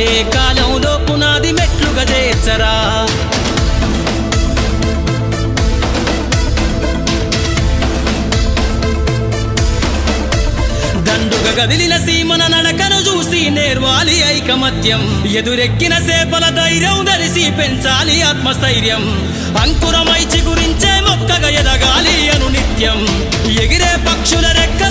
కదిలే కాలంలో పునాది మెట్లుగా చేర్చరా దండుగ గదిలిన సీమన నడకను చూసి నేర్వాలి ఐకమత్యం. ఎదురెక్కిన సేపల ధైర్యం ధరిసి పెంచాలి ఆత్మస్థైర్యం. అంకురమై చిగురించే మొక్కగా ఎదగాలి అను నిత్యం ఎగిరే పక్షుల రెక్కల